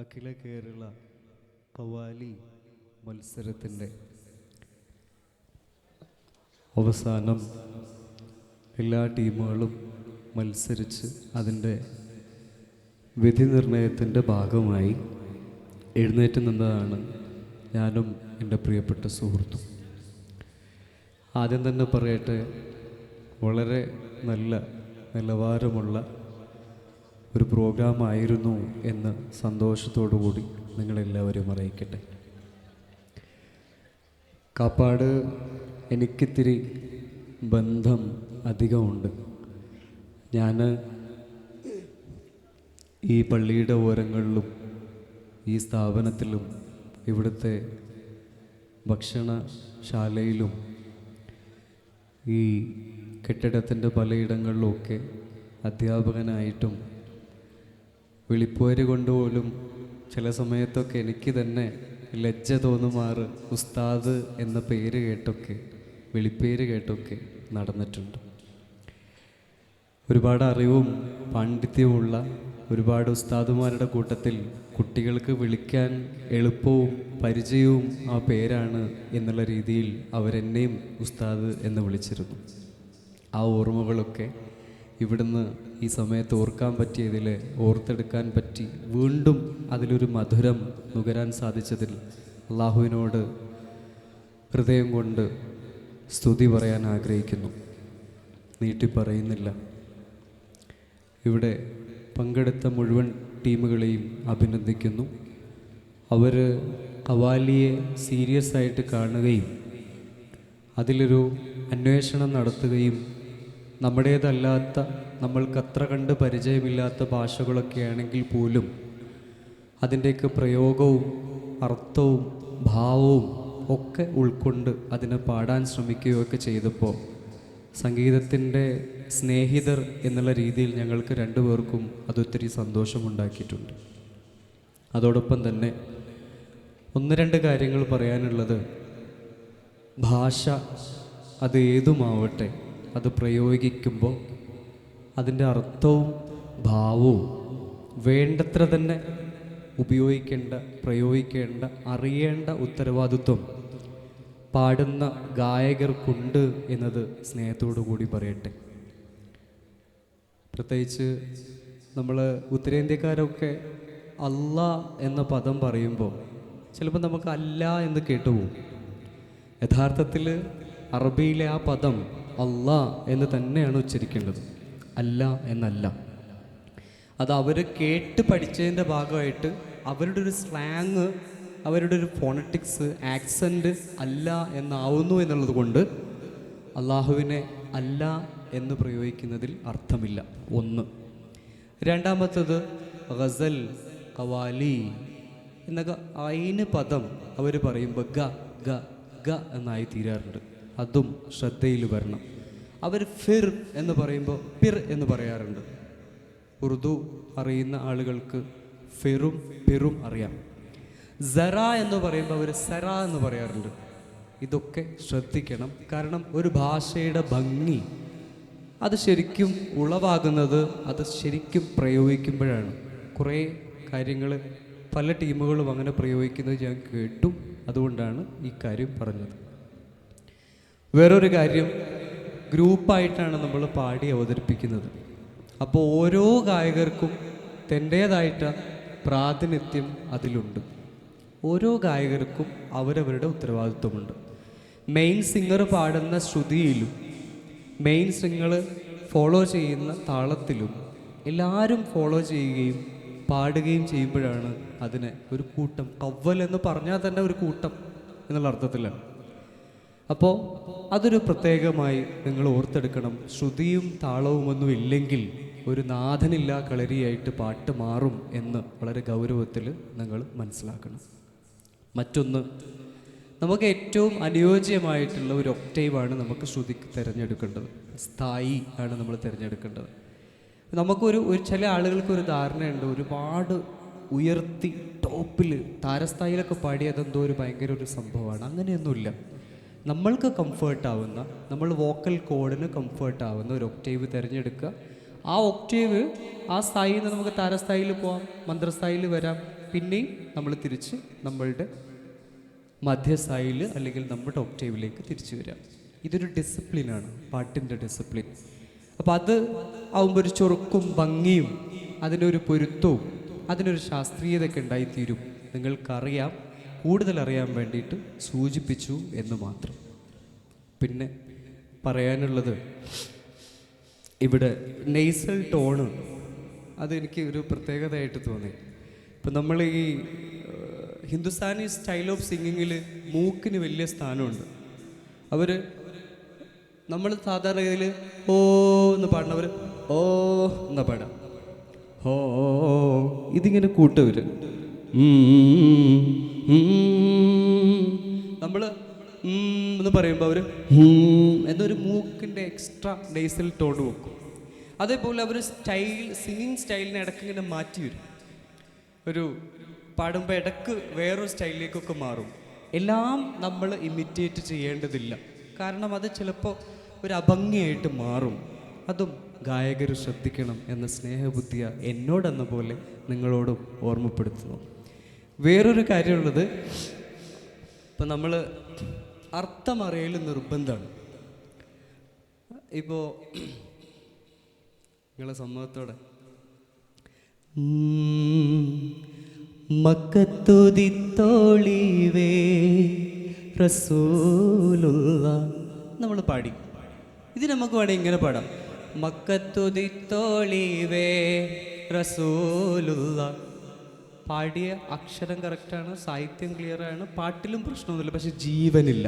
അഖില കേരള കവാലി മത്സരത്തിന്റെ അവസാനം എല്ലാ ടീമുകളും മത്സരിച്ച് അതിന്റെ വിധി നിർണയത്തിന്റെ ഭാഗമായി എഴുന്നേറ്റ് നിന്നതാണ് ഞാനും എന്റെ പ്രിയപ്പെട്ട സുഹൃത്തും. ആദ്യം തന്നെ പറയട്ടെ വളരെ നല്ല നിലവാരമുള്ള ഒരു പ്രോഗ്രാം ആയിരുന്നു എന്ന് സന്തോഷത്തോടു കൂടി നിങ്ങളെല്ലാവരും അറിയിക്കട്ടെ. കാപ്പാട് എനിക്കിത്തിരി ബന്ധം അധികമുണ്ട്. ഞാൻ ഈ പള്ളിയുടെ ഓരങ്ങളിലും ഈ സ്ഥാപനത്തിലും ഇവിടുത്തെ ഭക്ഷണശാലയിലും ഈ കെട്ടിടത്തിന്റെ പലയിടങ്ങളിലുമൊക്കെ അധ്യാപകനായിട്ടും വിളിപ്പേര് കൊണ്ടുപോലും ചില സമയത്തൊക്കെ എനിക്ക് തന്നെ ലജ്ജ തോന്നുമാറ് ഉസ്താദ് എന്ന പേര് കേട്ടൊക്കെ വിളിപ്പേര് കേട്ടൊക്കെ നടന്നിട്ടുണ്ട്. ഒരുപാട് അറിവും പാണ്ഡിത്യവുമുള്ള ഒരുപാട് ഉസ്താദുമാരുടെ കൂട്ടത്തിൽ കുട്ടികൾക്ക് വിളിക്കാൻ എളുപ്പവും പരിചയവും ആ പേരാണ് എന്നുള്ള രീതിയിൽ അവരെന്നെയും ഉസ്താദ് എന്ന് വിളിച്ചിരുന്നു. ആ ഓർമ്മകളൊക്കെ ഇവിടുന്ന് ഈ സമയത്ത് ഓർക്കാൻ പറ്റിയതിൽ ഓർത്തെടുക്കാൻ പറ്റി വീണ്ടും അതിലൊരു മധുരം നുകരാൻ സാധിച്ചതിൽ അള്ളാഹുവിനോട് ഹൃദയം കൊണ്ട് സ്തുതി പറയാൻ ആഗ്രഹിക്കുന്നു. നീട്ടി പറയുന്നില്ല. ഇവിടെ പങ്കെടുത്ത മുഴുവൻ ടീമുകളെയും അഭിനന്ദിക്കുന്നു. അവർ കവാലിയെ സീരിയസ് ആയിട്ട് കാണുകയും അതിലൊരു അന്വേഷണം നടത്തുകയും നമ്മുടേതല്ലാത്ത നമ്മൾക്കത്ര കണ്ട് പരിചയമില്ലാത്ത ഭാഷകളൊക്കെ ആണെങ്കിൽ പോലും അതിന്റെയൊക്കെ പ്രയോഗവും അർത്ഥവും ഭാവവും ഒക്കെ ഉൾക്കൊണ്ട് അതിനെ പാടാൻ ശ്രമിക്കുകയൊക്കെ ചെയ്തപ്പോൾ സംഗീതത്തിന്റെ സ്നേഹിതർ എന്നുള്ള രീതിയിൽ ഞങ്ങൾക്ക് രണ്ടുപേർക്കും അതൊത്തിരി സന്തോഷമുണ്ടാക്കിയിട്ടുണ്ട്. അതോടൊപ്പം തന്നെ ഒന്ന് രണ്ട് കാര്യങ്ങൾ പറയാനുള്ളത് ഭാഷ അത് ഏതുമാവട്ടെ അത് പ്രയോഗിക്കുമ്പോൾ അതിന്റെ അർത്ഥവും ഭാവവും വേണ്ടത്ര തന്നെ ഉപയോഗിക്കേണ്ട പ്രയോഗിക്കേണ്ട അറിയേണ്ട ഉത്തരവാദിത്വം പാടുന്ന ഗായകർക്കുണ്ട് എന്നത് സ്നേഹത്തോടു കൂടി പറയട്ടെ. പ്രത്യേകിച്ച് നമ്മൾ ഉത്തരേന്ത്യക്കാരൊക്കെ അല്ല എന്ന പദം പറയുമ്പോൾ ചിലപ്പോൾ നമുക്ക് അല്ല എന്ന് കേട്ടുപോകും. യഥാർത്ഥത്തിൽ അറബിയിലെ ആ പദം അല്ല എന്ന് തന്നെയാണ് ഉച്ചരിക്കേണ്ടത്. അല്ല എന്നല്ല. അത് അവർ കേട്ട് പഠിച്ചതിന്റെ ഭാഗമായിട്ട് അവരുടെ ഒരു സ്ലാങ് അവരുടെ ഒരു ഫോണറ്റിക്സ് ആക്സന്റ് അല്ല എന്നാവുന്നു എന്നുള്ളത് കൊണ്ട് അള്ളാഹുവിനെ അല്ല എന്ന് പ്രയോഗിക്കുന്നതിൽ അർത്ഥമില്ല. ഒന്ന്. രണ്ടാമത്തത് ഗസൽ കവാലി എന്നൊക്കെ അയിന് പദം അവർ പറയും ഗ ഗ ഗ എന്നായി തീരാറുണ്ട്. അതും ശ്രദ്ധയിൽ വരണം. അവർ ഫിർ എന്ന് പറയുമ്പോൾ പിർ എന്ന് പറയാറുണ്ട്. ഉറുദു അറിയുന്ന ആളുകൾക്ക് ഫിറും പിറും അറിയാം. സറ എന്ന് പറയുമ്പോൾ അവർ സറ എന്ന് പറയാറുണ്ട്. ഇതൊക്കെ ശ്രദ്ധിക്കണം. കാരണം ഒരു ഭാഷയുടെ ഭംഗി അത് ശരിക്കും ഉളവാകുന്നത് അത് ശരിക്കും പ്രയോഗിക്കുമ്പോഴാണ്. കുറേ കാര്യങ്ങൾ പല ടീമുകളും അങ്ങനെ പ്രയോഗിക്കുന്നത് ഞാൻ കേട്ടു അതുകൊണ്ടാണ് ഈ കാര്യം പറഞ്ഞത്. വേറൊരു കാര്യം ഗ്രൂപ്പായിട്ടാണ് നമ്മൾ പാടി അവതരിപ്പിക്കുന്നത്. അപ്പോൾ ഓരോ ഗായകർക്കും തന്റേതായിട്ട് പ്രാതിനിധ്യം അതിലുണ്ട്. ഓരോ ഗായകർക്കും അവരവരുടെ ഉത്തരവാദിത്വമുണ്ട്. മെയിൻ സിംഗർ പാടുന്ന ശ്രുതിയിലും മെയിൻ സിംഗർ ഫോളോ ചെയ്യുന്ന താളത്തിലും എല്ലാവരും ഫോളോ ചെയ്യുകയും പാടുകയും ചെയ്യുമ്പോഴാണ് അതിനെ ഒരു കൂട്ടം കവ്വൽ എന്ന് പറഞ്ഞാൽ തന്നെ ഒരു കൂട്ടം എന്നുള്ള അർത്ഥത്തിലാണ്. അപ്പോൾ അതൊരു പ്രത്യേകമായി നിങ്ങൾ ഓർത്തെടുക്കണം. ശ്രുതിയും താളവും ഒന്നും ഇല്ലെങ്കിൽ ഒരു നാഥനില്ല കളരിയായിട്ട് പാട്ട് മാറും എന്ന് വളരെ ഗൗരവത്തിൽ നിങ്ങൾ മനസ്സിലാക്കണം. മറ്റൊന്ന് നമുക്ക് ഏറ്റവും അനുയോജ്യമായിട്ടുള്ള ഒരു ഒക്ടൈവാണ് നമുക്ക് ശ്രുതിക്ക് തിരഞ്ഞെടുക്കേണ്ടത്. സ്ഥായി ആണ് നമ്മൾ തിരഞ്ഞെടുക്കേണ്ടത്. നമുക്കൊരു ഒരു ചില ആളുകൾക്ക് ഒരു ധാരണയുണ്ട്. ഒരുപാട് ഉയർത്തി ടോപ്പിൽ താരസ്ഥായിലൊക്കെ പാടി അതെന്തോ ഒരു ഭയങ്കര ഒരു സംഭവമാണ്. അങ്ങനെയൊന്നുമില്ല. നമ്മൾക്ക് കംഫേർട്ട് ആവുന്ന നമ്മൾ വോക്കൽ കോഡിന് കംഫേർട്ട് ആവുന്ന ഒരു ഒക്ടേവ് തിരഞ്ഞെടുക്കുക. ആ ഒക്ടേവ് ആ സ്ഥായിൽ നിന്ന് നമുക്ക് താരസ്ഥായിൽ പോവാം മന്ത്രസ്ഥായിൽ വരാം. പിന്നെയും നമ്മൾ തിരിച്ച് നമ്മളുടെ മധ്യസ്ഥായിൽ അല്ലെങ്കിൽ നമ്മുടെ ഒക്ടേവിലേക്ക് തിരിച്ചു വരാം. ഇതൊരു ഡിസിപ്ലിനാണ് പാട്ടിന്റെ ഡിസിപ്ലിൻ അപ്പോൾ അത് ആവുമ്പോൾ ഒരു ചൊറുക്കും ഭംഗിയും അതിനൊരു പൊരുത്തവും അതിനൊരു ശാസ്ത്രീയതയൊക്കെ ഉണ്ടായിത്തീരും. നിങ്ങൾക്കറിയാം കൂടുതൽ അറിയാൻ വേണ്ടിയിട്ട് സൂചിപ്പിച്ചു എന്ന് മാത്രം. പിന്നെ പറയാനുള്ളത് ഇവിടെ നെയ്സൽ ടോണ് അതെനിക്ക് ഒരു പ്രത്യേകതയായിട്ട് തോന്നി. ഇപ്പം നമ്മൾ ഈ ഹിന്ദുസ്ഥാനി സ്റ്റൈൽ ഓഫ് സിംഗിങ്ങിൽ മൂക്കിന് വലിയ സ്ഥാനമുണ്ട്. അവർ നമ്മൾ സാധാരണ ഗതിയിൽ ഓ എന്ന് പാടുന്നവർ ഓ എന്നാ പാടാം ഓ ഇതിങ്ങനെ കൂട്ടവർ നമ്മൾ എന്ന് പറയുമ്പോൾ അവർ എന്നൊരു മൂക്കിന്റെ എക്സ്ട്രാ ഡേസൽ ടോൺ വെക്കും. അതേപോലെ അവർ സ്റ്റൈൽ സിംഗിങ് സ്റ്റൈലിനെ ഇടയ്ക്ക് ഇങ്ങനെ മാറ്റി വരും. ഒരു പാടുമ്പോൾ ഇടയ്ക്ക് വേറൊരു സ്റ്റൈലിലേക്കൊക്കെ മാറും. എല്ലാം നമ്മൾ ഇമിറ്റേറ്റ് ചെയ്യേണ്ടതില്ല. കാരണം അത് ചിലപ്പോൾ ഒരു അഭംഗിയായിട്ട് മാറും. അതും ഗായകർ ശ്രദ്ധിക്കണം എന്ന സ്നേഹബുദ്ധിയ എന്നോടെന്ന പോലെ നിങ്ങളോടും ഓർമ്മപ്പെടുത്തുന്നു. വേറൊരു കാര്യമുള്ളത് ഇപ്പം നമ്മൾ അർത്ഥമറിയൽ നിർബന്ധമാണ്. ഇപ്പോൾ നിങ്ങളെ സമ്മതത്തോടെ. മക്കത്തുതിത്തോളിവേ റസൂലുള്ള നമ്മൾ പാടി. ഇത് നമുക്ക് വേണേൽ ഇങ്ങനെ പാടാം. മക്കത്തുതിത്തോളിവേ റസൂലുള്ള പാടിയ അക്ഷരം കറക്റ്റാണ് സാഹിത്യം ക്ലിയർ ആണ് പാട്ടിലും പ്രശ്നമൊന്നുമില്ല പക്ഷെ ജീവനില്ല.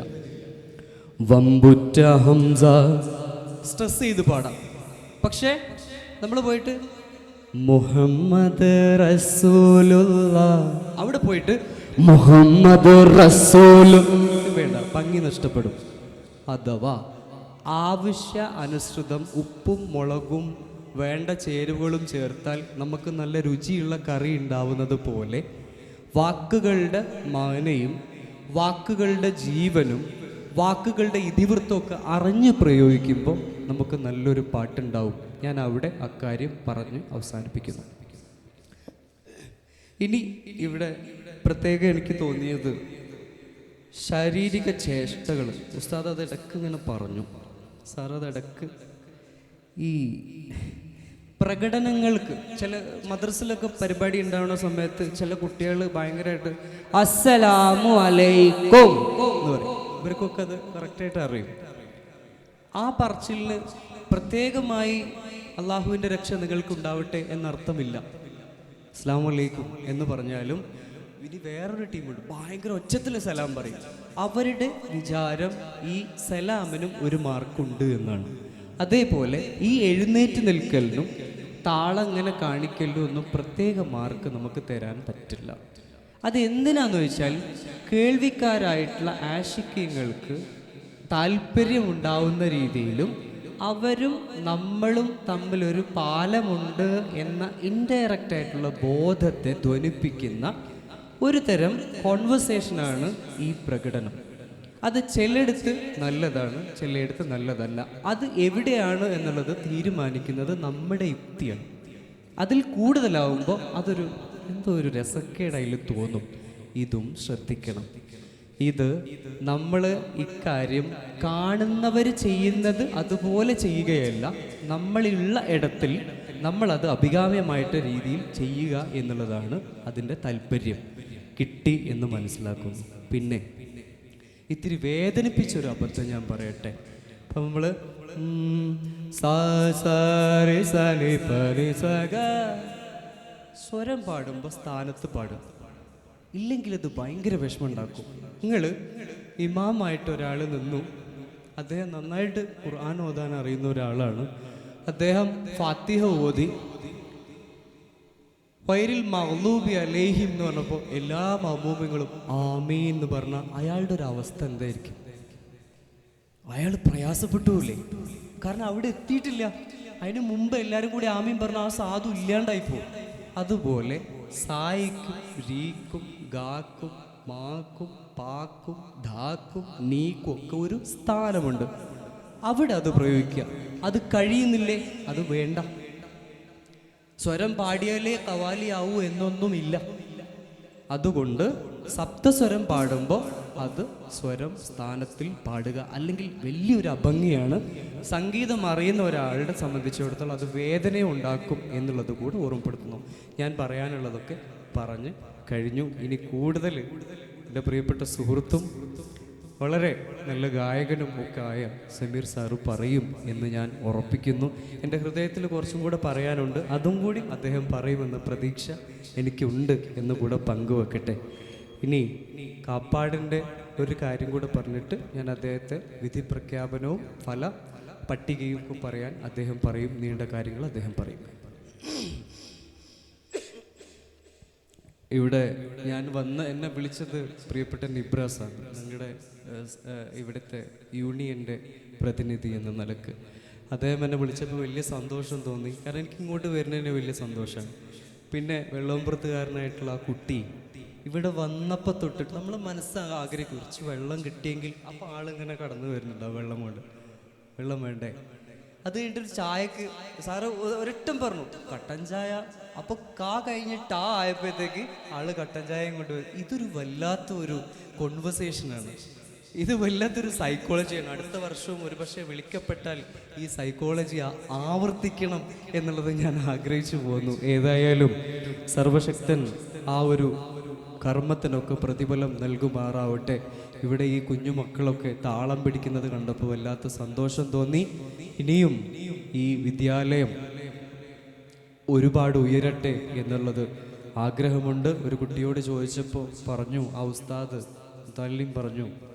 വമ്പുറ്റ ഹംസ സ്ട്രെസ് ചെയ്ത് പാടാം. പക്ഷേ നമ്മൾ പോയിട്ട് മുഹമ്മദ് റസൂലുള്ള. അവിടെ പോയിട്ട് മുഹമ്മദ് റസൂലു. വേണ്ട ഭംഗി നഷ്ടപ്പെടും. അഥവാ ആവശ്യ അനുസൃതം ഉപ്പും മുളകും വേണ്ട ചേരുവകളും ചേർത്താൽ നമുക്ക് നല്ല രുചിയുള്ള കറി ഉണ്ടാവുന്നത് പോലെ വാക്കുകളുടെ മാനയും വാക്കുകളുടെ ജീവനും വാക്കുകളുടെ ഇതിവൃത്തമൊക്കെ അറിഞ്ഞ് പ്രയോഗിക്കുമ്പോൾ നമുക്ക് നല്ലൊരു പാട്ടുണ്ടാവും. ഞാൻ അവിടെ അക്കാര്യം പറഞ്ഞ് അവസാനിപ്പിക്കുന്നു. ഇനി ഇവിടെ പ്രത്യേകം എനിക്ക് തോന്നിയത് ശാരീരിക ചേഷ്ടകൾ ഉസ്താദ് അത് ഇങ്ങനെ പറഞ്ഞു. സാർ അത് ഈ പ്രകടനങ്ങൾക്ക് ചില മദ്രസിലൊക്കെ പരിപാടി ഉണ്ടാവുന്ന സമയത്ത് ചില കുട്ടികൾ ഭയങ്കരമായിട്ട് അസ്സലാമു അലൈക്കും എന്ന് പറയും. ഇവർക്കൊക്കെ അത് കറക്റ്റായിട്ട് അറിയും. ആ പറച്ചിലിന് പ്രത്യേകമായി അള്ളാഹുവിന്റെ രക്ഷ നിങ്ങൾക്ക് ഉണ്ടാവട്ടെ എന്നർത്ഥമില്ല. അസ്ലാം വലൈക്കും എന്ന് പറഞ്ഞാലും ഇനി വേറൊരു ടീമുണ്ട് ഭയങ്കര ഒച്ചത്തിൽ സലാം പറയും. അവരുടെ വിചാരം ഈ സലാമിനും ഒരു മാർക്കുണ്ട് എന്നാണ്. അതേപോലെ ഈ എഴുന്നേറ്റ് നിൽക്കലിനും താളങ്ങനെ കാണിക്കലിനും ഒന്നും പ്രത്യേക മാർക്ക് നമുക്ക് തരാൻ പറ്റില്ല. അത് എന്തിനാന്ന് വെച്ചാൽ കേൾവിക്കാരായിട്ടുള്ള ആശിക്യങ്ങൾക്ക് താല്പര്യമുണ്ടാവുന്ന രീതിയിലും അവരും നമ്മളും തമ്മിലൊരു പാലമുണ്ട് എന്ന ഇൻഡയറക്റ്റ് ആയിട്ടുള്ള ബോധത്തെ ധ്വനിപ്പിക്കുന്ന ഒരു തരം കോൺവെർസേഷനാണ് ഈ പ്രകടനം. അത് ചിലയിടത്ത് നല്ലതാണ് ചിലയിടത്ത് നല്ലതല്ല. അത് എവിടെയാണ് എന്നുള്ളത് തീരുമാനിക്കുന്നത് നമ്മുടെ യുക്തിയാണ്. അതിൽ കൂടുതലാവുമ്പോൾ അതൊരു എന്തോ ഒരു രസക്കേടയിൽ തോന്നും. ഇതും ശ്രദ്ധിക്കണം. ഇത് നമ്മൾ ഇക്കാര്യം കാണുന്നവർ ചെയ്യുന്നത് അതുപോലെ ചെയ്യുകയല്ല നമ്മളിലുള്ള ഇടത്തിൽ നമ്മളത് അഭികാമ്യമായിട്ട് രീതിയിൽ ചെയ്യുക എന്നുള്ളതാണ് അതിന്റെ താല്പര്യം. കിട്ടി എന്ന് മനസ്സിലാക്കുന്നു. പിന്നെ ഇത്തിരി വേദനിപ്പിച്ചൊരു അബദ്ധം ഞാൻ പറയട്ടെ. അപ്പം നമ്മൾ സ്വരം പാടുമ്പോൾ സ്ഥാനത്ത് പാടും. ഇല്ലെങ്കിൽ അത് ഭയങ്കര വിഷമം ഉണ്ടാക്കും നിങ്ങൾ ഇമാമായിട്ട് ഒരാൾ നിന്നു. അദ്ദേഹം നന്നായിട്ട് ഖുർആൻ ഓതാൻ അറിയുന്ന ഒരാളാണ്. അദ്ദേഹം ഫാത്തിഹ ഓതി. വൈരിൽ മഹ്ലൂബി അലേഹിം എന്ന് പറഞ്ഞപ്പോൾ എല്ലാ മഹബൂബിങ്ങളും ആമീ എന്ന് പറഞ്ഞ അയാളുടെ ഒരു അവസ്ഥ എന്തായിരിക്കും? അയാൾ പ്രയാസപ്പെട്ടുല്ലേ? കാരണം അവിടെ എത്തിയിട്ടില്ല. അതിന് മുമ്പ് എല്ലാവരും കൂടി ആമീൻ പറഞ്ഞ ആ സാധു ഇല്ലാണ്ടായി പോകും അതുപോലെ സായിക്കും രീക്കും ഗാക്കും മാക്കും പാക്കും ധാക്കും നീക്കും ഒക്കെ ഒരു സ്ഥാനമുണ്ട്. അവിടെ അത് പ്രയോഗിക്കുക. അത് കഴിയുന്നില്ലേ? അത് വേണ്ട. സ്വരം പാടിയാലേ കവാലിയാവൂ എന്നൊന്നുമില്ല. അതുകൊണ്ട് സപ്തസ്വരം പാടുമ്പോൾ അത് സ്വരം സ്ഥാനത്തിൽ പാടുക. അല്ലെങ്കിൽ വലിയൊരു അഭംഗിയാണ് സംഗീതം അറിയുന്ന ഒരാളുടെ സംബന്ധിച്ചിടത്തോളം അത് വേദന ഉണ്ടാക്കും എന്നുള്ളത് കൂടെ ഓർമ്മപ്പെടുത്തുന്നു. ഞാൻ പറയാനുള്ളതൊക്കെ പറഞ്ഞ് കഴിഞ്ഞു. ഇനി കൂടുതൽ എന്റെ പ്രിയപ്പെട്ട സുഹൃത്തും വളരെ നല്ല ഗായകനും ഒക്കെ ആയ സമീർ സാറ് പറയും എന്ന് ഞാൻ ഉറപ്പിക്കുന്നു. എന്റെ ഹൃദയത്തിൽ കുറച്ചും കൂടെ പറയാനുണ്ട്. അതും കൂടി അദ്ദേഹം പറയുമെന്ന പ്രതീക്ഷ എനിക്കുണ്ട് എന്ന് കൂടെ പങ്കുവെക്കട്ടെ. ഇനി കാപ്പാടിന്റെ ഒരു കാര്യം കൂടെ പറഞ്ഞിട്ട് ഞാൻ അദ്ദേഹത്തെ വിധി പ്രഖ്യാപനവും ഫല പട്ടികയും പറയാൻ അദ്ദേഹം പറയും. നീണ്ട കാര്യങ്ങൾ അദ്ദേഹം പറയും. ഇവിടെ ഞാൻ വന്ന് എന്നെ വിളിച്ചത് പ്രിയപ്പെട്ട നിബ്രാസാണ് ഇവിടുത്തെ യൂണിയന്റെ പ്രതിനിധി എന്ന നിലയ്ക്ക്. അദ്ദേഹം എന്നെ വിളിച്ചപ്പോൾ വലിയ സന്തോഷം തോന്നി. കാരണം എനിക്ക് ഇങ്ങോട്ട് വരുന്നതിന് വലിയ സന്തോഷമാണ്. പിന്നെ വെള്ളംപുറത്തുകാരനായിട്ടുള്ള ആ കുട്ടി ഇവിടെ വന്നപ്പോൾ തൊട്ടിട്ട് നമ്മൾ മനസ്സ് ആഗ്രഹിക്കും കുറച്ച് വെള്ളം കിട്ടിയെങ്കിൽ അപ്പോൾ ആളിങ്ങനെ കടന്നു വരുന്നുണ്ടാവും വെള്ളം കൊണ്ട്. വെള്ളം വേണ്ടേ? അത് കഴിഞ്ഞിട്ട് ചായക്ക് സാറ് ഒരിട്ടം പറഞ്ഞു കട്ടൻ ചായ? അപ്പൊ കാ കഴിഞ്ഞിട്ട് ആ ആയപ്പോഴത്തേക്ക് ആൾ കട്ടൻ ചായയും കൊണ്ടുവരും ഇതൊരു വല്ലാത്ത ഒരു കോൺവെർസേഷനാണ് ഇത് വല്ലാത്തൊരു സൈക്കോളജിയാണ് അടുത്ത വർഷവും ഒരുപക്ഷെ വിളിക്കപ്പെട്ടാൽ ഈ സൈക്കോളജി ആവർത്തിക്കണം എന്നുള്ളത് ഞാൻ ആഗ്രഹിച്ചു പോകുന്നു. ഏതായാലും സർവശക്തൻ ആ ഒരു കർമ്മത്തിനൊക്കെ പ്രതിഫലം നൽകുമാറാവട്ടെ. ഇവിടെ ഈ കുഞ്ഞുമക്കളൊക്കെ താളം പിടിക്കുന്നത് കണ്ടപ്പോൾ വല്ലാത്ത സന്തോഷം തോന്നി. ഇനിയും ഈ വിദ്യാലയം ഒരുപാട് ഉയരട്ടെ എന്നുള്ളത് ആഗ്രഹമുണ്ട്. ഒരു കുട്ടിയോട് ചോദിച്ചപ്പോൾ പറഞ്ഞു ആ ഉസ്താദ് തള്ളിയും പറഞ്ഞു.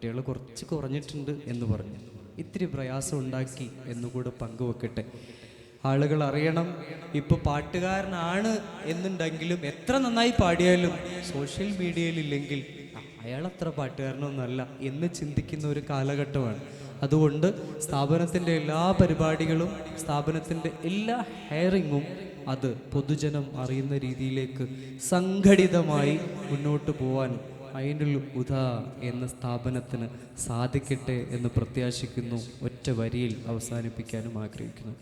കുട്ടികൾ കുറച്ച് കുറഞ്ഞിട്ടുണ്ട് എന്ന് പറഞ്ഞു. ഇത്തിരി പ്രയാസം ഉണ്ടാക്കി എന്നുകൂടെ പങ്കുവെക്കട്ടെ. ആളുകൾ അറിയണം ഇപ്പൊ പാട്ടുകാരനാണ് എന്നുണ്ടെങ്കിലും എത്ര നന്നായി പാടിയാലും സോഷ്യൽ മീഡിയയിൽ ഇല്ലെങ്കിൽ "ആ, അയാൾ അത്ര പാട്ടുകാരനൊന്നല്ല എന്ന് ചിന്തിക്കുന്ന ഒരു കാലഘട്ടമാണ്. അതുകൊണ്ട് സ്ഥാപനത്തിന്റെ എല്ലാ പരിപാടികളും സ്ഥാപനത്തിന്റെ എല്ലാ ഹെയറിങ്ങും അത് പൊതുജനം അറിയുന്ന രീതിയിലേക്ക് സംഘടിതമായി മുന്നോട്ട് പോവാൻ ഐനുൽ ഉദ എന്ന സ്ഥാപനത്തിന് സാധിക്കട്ടെ എന്ന് പ്രത്യാശിക്കുന്നു ഒറ്റ വരിയിൽ അവസാനിപ്പിക്കാനും ആഗ്രഹിക്കുന്നു.